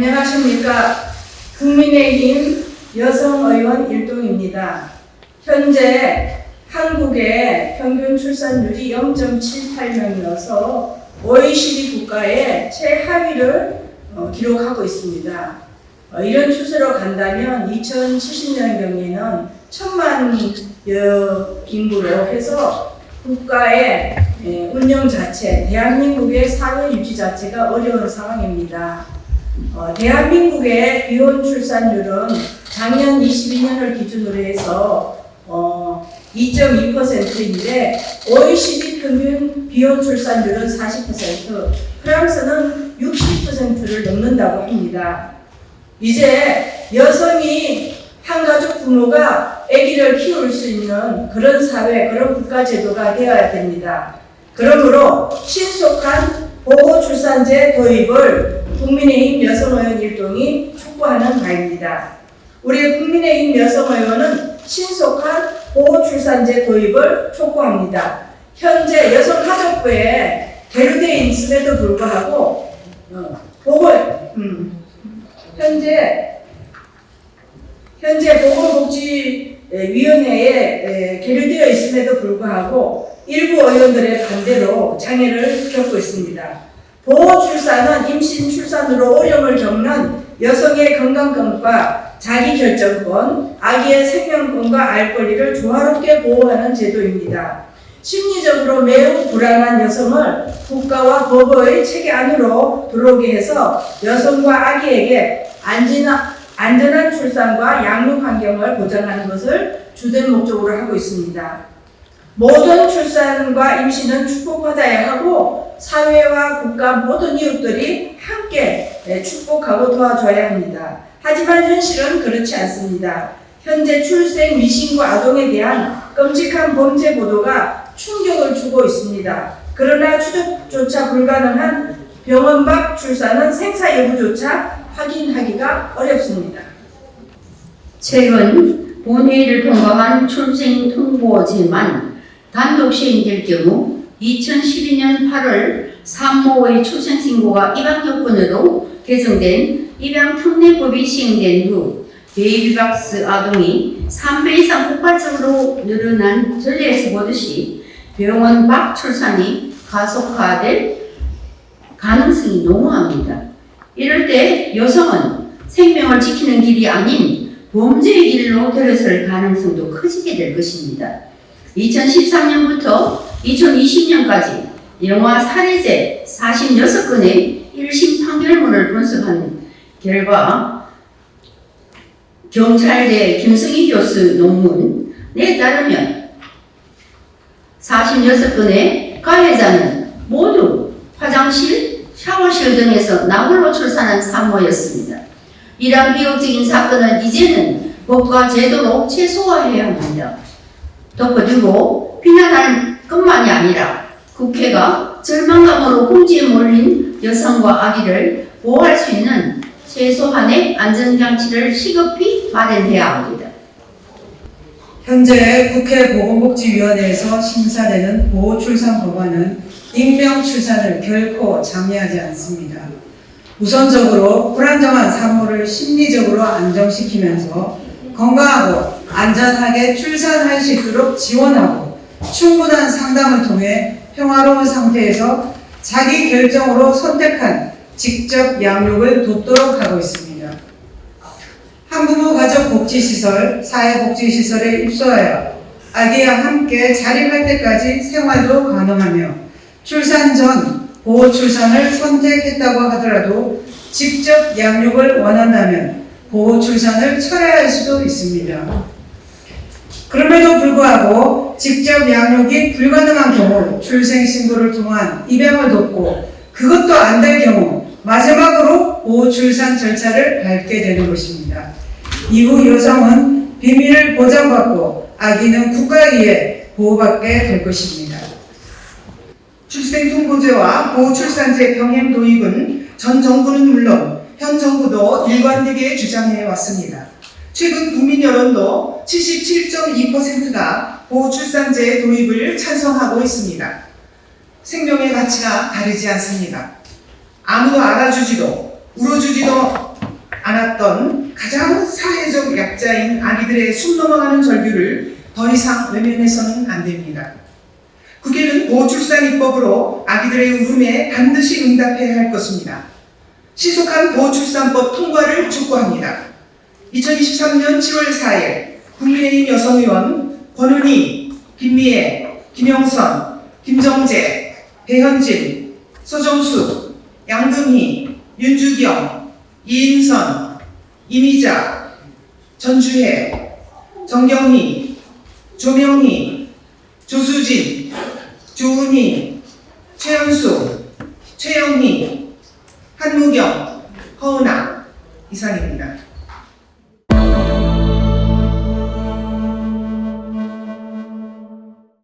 안녕하십니까. 국민의힘 여성 의원 일동입니다. 현재 한국의 평균 출산율이 0.78명이어서 OECD 국가의 최하위를 어, 기록하고 있습니다. 어, 이런 추세로 간다면 2070년경에는 천만 여 인구로 해서 국가의 예, 운영 자체, 대한민국의 사회 유지 자체가 어려운 상황입니다. 어, 대한민국의 비혼 출산율은 작년 22년을 기준으로 해서 어, 2.2%인데 OECD 평균 비혼 출산율은 40%, 프랑스는 60%를 넘는다고 합니다. 이제 여성이 한 가족 부모가 아기를 키울 수 있는 그런 사회, 그런 국가 제도가 되어야 됩니다. 그러므로 신속한 보호 출산제 도입을 국민의힘 여성의원 일동이 촉구하는 바입니다. 우리 국민의힘 여성의원은 신속한 보호 출산제 도입을 촉구합니다. 현재 여성가족부에 계류되어 있음에도 불구하고 어, 보호 음, 현재 현재 보건복지위원회에 계류되어 있음에도 불구하고 일부 의원들의 반대로 장애를 겪고 있습니다. 보호 출산은 임신 출산으로 어려움을 겪는 여성의 건강권과 자기 결정권, 아기의 생명권과 알 권리를 조화롭게 보호하는 제도입니다. 심리적으로 매우 불안한 여성을 국가와 법의 체계 안으로 들어오게 해서 여성과 아기에게 안전한 출산과 양육 환경을 보장하는 것을 주된 목적으로 하고 있습니다. 모든 출산과 임신은 축복받아야 하고 사회와 국가 모든 이웃들이 함께 예, 축복하고 도와줘야 합니다. 하지만 현실은 그렇지 않습니다. 현재 출생 미신과 아동에 대한 끔찍한 범죄 보도가 충격을 주고 있습니다. 그러나 추적조차 불가능한 병원 밖 출산은 생사 여부조차 확인하기가 어렵습니다. 최근 본회의를 통과한 출생 통보제만 단독 시행될 경우 2012년 8월 산모의 출생 신고가 입양 요건으로 개정된 입양 특례법이 시행된 후 베이비박스 아동이 3배 이상 폭발적으로 늘어난 전례에서 보듯이 병원 밖 출산이 가속화될 가능성이 농후합니다. 이럴 때 여성은 생명을 지키는 길이 아닌 범죄의 길로 들어설 가능성도 커지게 될 것입니다. 2013년부터 2020년까지 영화 살해죄 46건의 1심 판결문을 분석한 결과 경찰대 김승희 교수 논문에 따르면 46건의 가해자는 모두 화장실, 샤워실 등에서 나홀로 출산한 산모였습니다. 이러한 비극적인 사건을 이제는 법과 제도로 최소화해야 합니다. 덮어두고 비난하는 것만이 아니라 국회가 절망감으로 궁지에 몰린 여성과 아기를 보호할 수 있는 최소한의 안전장치를 시급히 마련해야 합니다. 현재 국회 보건복지위원회에서 심사되는 보호출산 법안은 익명 출산을 결코 장려하지 않습니다. 우선적으로 불안정한 산모를 심리적으로 안정시키면서 건강하고 안전하게 출산할 수 있도록 지원하고 충분한 상담을 통해 평화로운 상태에서 자기 결정으로 선택한 직접 양육을 돕도록 하고 있습니다. 한부모 가족 복지시설, 사회복지시설에 입소하여 아기와 함께 자립할 때까지 생활도 가능하며 출산 전 보호 출산을 선택했다고 하더라도 직접 양육을 원한다면 보호 출산을 철회할 수도 있습니다. 그럼에도 불구하고 직접 양육이 불가능한 경우 출생 신고를 통한 입양을 돕고 그것도 안 될 경우 마지막으로 보호 출산 절차를 밟게 되는 것입니다. 이후 여성은 비밀을 보장받고 아기는 국가에 보호받게 될 것입니다. 출생통보제와 보호출산제 병행 도입은 전 정부는 물론 현 정부도 일관되게 주장해 왔습니다. 최근 국민 여론도 77.2%가 보호출산제 도입을 찬성하고 있습니다. 생명의 가치가 다르지 않습니다. 아무도 알아주지도 울어주지도 않았던 가장 사회적 약자인 아기들의 숨 넘어가는 절규를 더 이상 외면해서는 안 됩니다. 국회는 보호출산 입법으로 아기들의 울음에 반드시 응답해야 할 것입니다. 신속한 보호출산법 통과를 촉구합니다. 2023년 7월 4일 국민의힘 여성의원 권은희, 김미애, 김영선, 김정재, 배현진, 서정수, 양금희, 윤주경, 이인선, 이미자, 전주혜, 정경희, 조명희, 조수진, 조은희, 최연수, 최영희, 한무경, 허은아 이상입니다.